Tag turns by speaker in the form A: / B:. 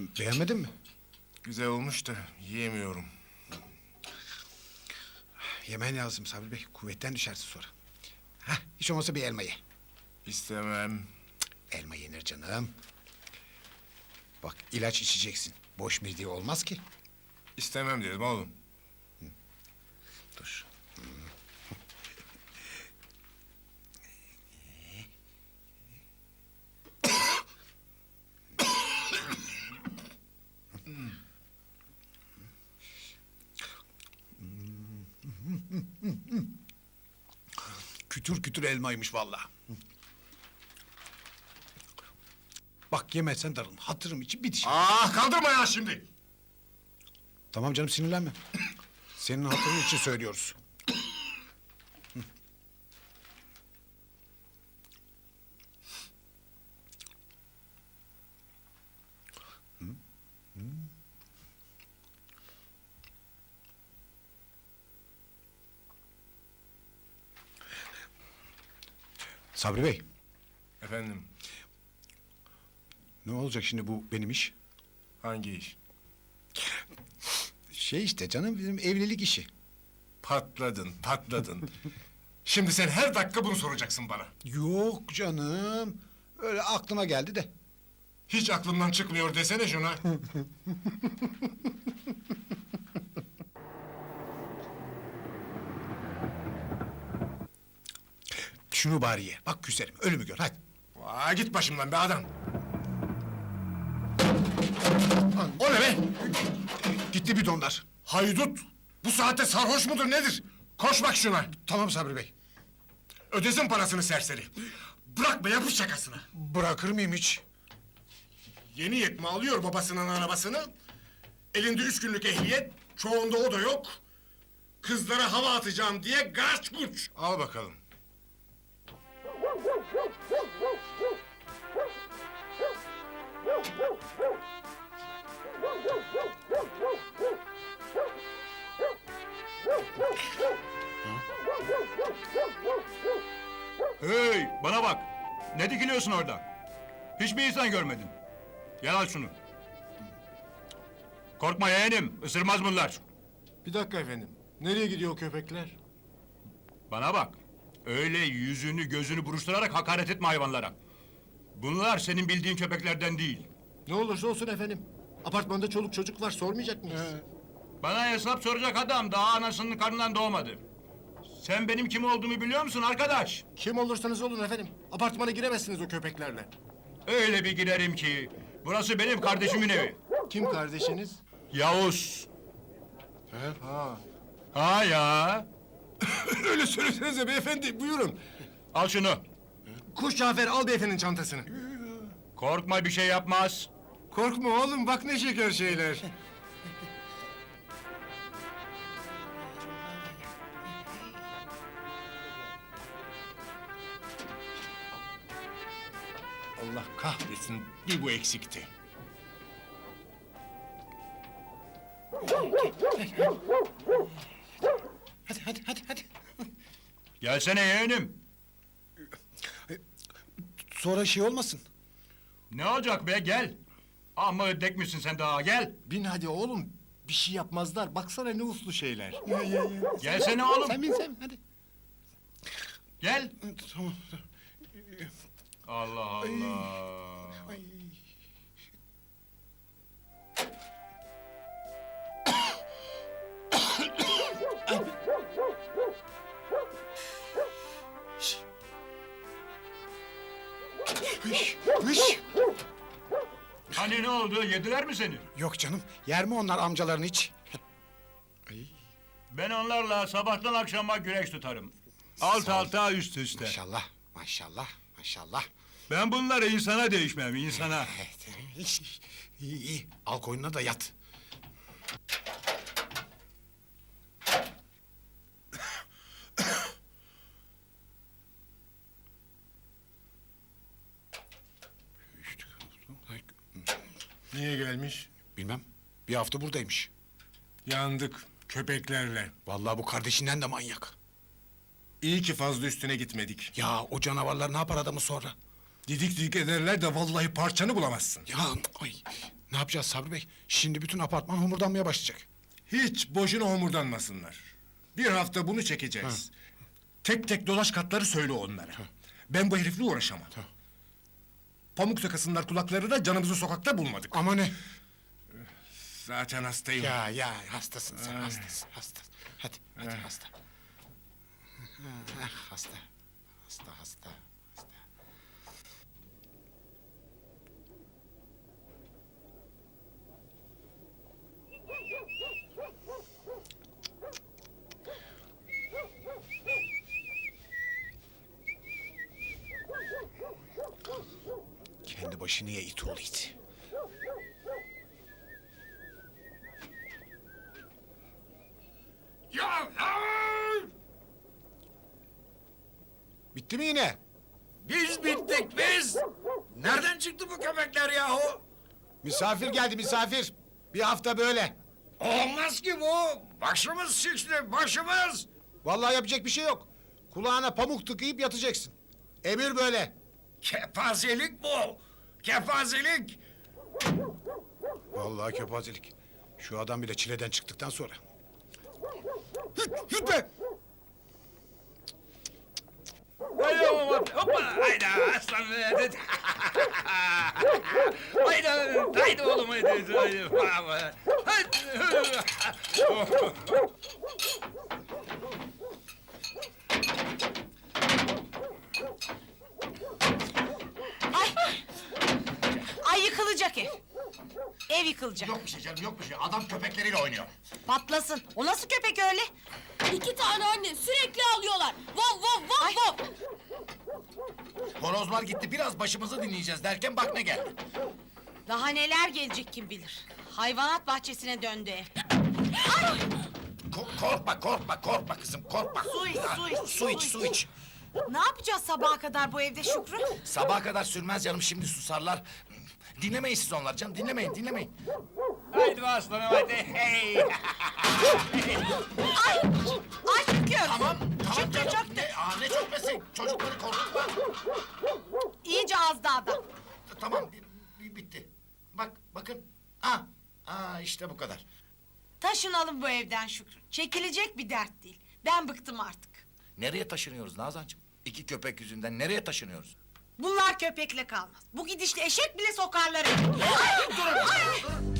A: Beğenmedin mi?
B: Güzel olmuş da yiyemiyorum.
A: Yemen lazım Sabri Bey. Kuvvetten düşersin sonra. Hah, hiç olmazsa bir elma ye.
B: İstemem.
A: Elma yenir canım. Bak ilaç içeceksin. Boş midye olmaz ki.
B: İstemem dedim oğlum.
A: Dur. Kütür kütür elmaymış vallahi. Bak yemezsen darılma. Hatırım için bir diş.
B: Ah kaldırma ya şimdi.
A: Tamam canım sinirlenme. Senin hatırın için söylüyoruz. Sabri Bey,
B: Efendim
A: ne olacak şimdi bu benim iş?
B: hangi iş?
A: Şey işte canım bizim evlilik işi.
B: Patladın patladın. şimdi sen her dakika bunu soracaksın bana.
A: Yok canım. Öyle aklıma geldi de.
B: Hiç aklımdan çıkmıyor desene şuna.
A: Şunu bari ye. Bak küserim. Ölümü gör. Hadi.
B: Aa, git başımdan be adam. O ne be?
A: Gitti bidonlar.
B: Haydut. Bu saatte sarhoş mudur nedir? Koş bak şuna.
A: Tamam Sabri Bey.
B: Ödesin parasını serseri. Bırak be yapış şakasına.
A: Bırakır mıyım hiç?
B: Yeni yetme alıyor babasının arabasını. Elinde üç günlük ehliyet. Çoğunda o da yok. Kızlara hava atacağım diye gaç guç. Al bakalım.
C: Hey bana bak. Ne dikiliyorsun orada? Hiçbir insan görmedin. Gel al şunu. Korkma yeğenim. ısırmaz bunlar.
B: Bir dakika efendim. Nereye gidiyor o köpekler?
C: Bana bak. Öyle yüzünü gözünü buruşturarak hakaret etme hayvanlara. Bunlar senin bildiğin köpeklerden değil.
B: Ne olursa olsun efendim. Apartmanda çoluk çocuk var sormayacak mıyız?
C: Bana hesap soracak adam daha anasının karnından doğmadı. Sen benim kim olduğumu biliyor musun arkadaş?
B: Kim olursanız olun efendim. Apartmana giremezsiniz o köpeklerle.
C: Öyle bir girerim ki. Burası benim kardeşimin evi.
B: Kim kardeşiniz?
C: Yavuz.
B: Ha.
C: Ha ya.
B: Öyle söylesenize beyefendi buyurun.
C: Al şunu.
B: Kuş Cafer al beyefendinin çantasını.
C: Korkma bir şey yapmaz.
B: Korkma oğlum bak ne şeker şeyler. Allah kahretsin bir bu eksikti.
A: Hadi hadi hadi hadi.
C: Gelsene yeğenim.
A: Sonra şey olmasın.
C: Ne olacak be gel. Amma ödek misin sen daha gel.
B: Bin hadi oğlum bir şey yapmazlar baksana ne uslu şeyler.
A: Ya ya ya.
C: Gelsene oğlum.
A: Sen bin sen hadi.
C: Gel.
A: Tamam.
C: Allah Allah.
A: Hış, hış.
C: Hani ne oldu yediler mi seni?
A: Yok canım, yer mi onlar amcaların hiç? Ay,
C: Ben onlarla sabahtan akşama güreş tutarım. Alt alta üst üste.
A: maşallah, maşallah, maşallah.
C: Ben bunları insana değişmem insana.
A: Evet, hiç- iyi iyi. Al koynuna da yat.
B: Niye gelmiş?
A: Bilmem, bir hafta buradaymış.
B: Yandık köpeklerle.
A: Vallahi bu kardeşinden de manyak.
B: İyi ki fazla üstüne gitmedik.
A: Ya o canavarlar ne yapar adamı sonra?
B: Didik didik ederler de vallahi parçanı bulamazsın.
A: Ya ay, ne yapacağız Sabri Bey? Şimdi bütün apartman homurdanmaya başlayacak.
B: Hiç boşuna homurdanmasınlar. Bir hafta bunu çekeceğiz. Tek tek dolaş katları söyle onlara. Ben bu herifle uğraşamam. Pamuk takasınlar kulakları da canımızı sokakta bulmadık.
A: Ama ne?
B: Zaten hastayım.
A: Ya ya hastasın sen hastasın hastasın. Hadi hadi hasta. Ah, hasta. Hasta hasta. hasta. Kendi başını ye it oğlu it.
B: Ya,
A: Bitti mi yine?
D: Biz bittik biz. Nereden çıktı bu köpekler yahu?
A: Misafir geldi misafir. Bir hafta böyle.
D: Olmaz ki bu. Başımız şişti başımız.
A: Vallahi yapacak bir şey yok. Kulağına pamuk tıkayıp yatacaksın. Emir böyle.
D: Kepazelik bu. Kepazelik.
A: Vallahi kepazelik. Şu adam bile çileden çıktıktan sonra. Hıt, hıt be!
D: Haydi oğlum, hoppa. Haydi aslan. Haydi. Haydi, haydi oğlum haydi. Haydi. Haydi.
E: Ay yıkılacak ev. Yıkılacak.
B: Yok bir şey canım yok bir şey. Adam köpekleriyle oynuyor.
E: Patlasın. O nasıl köpek öyle?
F: İki tane anne sürekli alıyorlar. Vav vav vav vav.
D: Horozlar gitti biraz başımızı dinleyeceğiz derken bak ne geldi.
E: Daha neler gelecek kim bilir. Hayvanat bahçesine döndü ev.
D: Ko- korkma korkma korkma kızım korkma.
E: Su iç, su iç,
D: Su iç su iç.
E: Ne yapacağız sabaha kadar bu evde Şükrü?
D: Sabaha kadar sürmez canım şimdi susarlar. Dinlemeyin siz onları canım dinlemeyin dinlemeyin. Haydi be aslanım haydi. Hey.
E: Ay! Ay Şükrü!
D: Tamam tamam canım. Ne, aa, ne çökmesi? Çocukları korkutma.
E: İyice azdı adam.
D: Tamam bi- bi- bitti. Bak bakın. Ha. Aa işte bu kadar.
E: Taşınalım bu evden Şükrü. Çekilecek bir dert değil. Ben bıktım artık.
D: Nereye taşınıyoruz Nazancığım? İki köpek yüzünden nereye taşınıyoruz?
E: Bunlar köpekle kalmaz. Bu gidişle eşek bile sokarlar! Ay!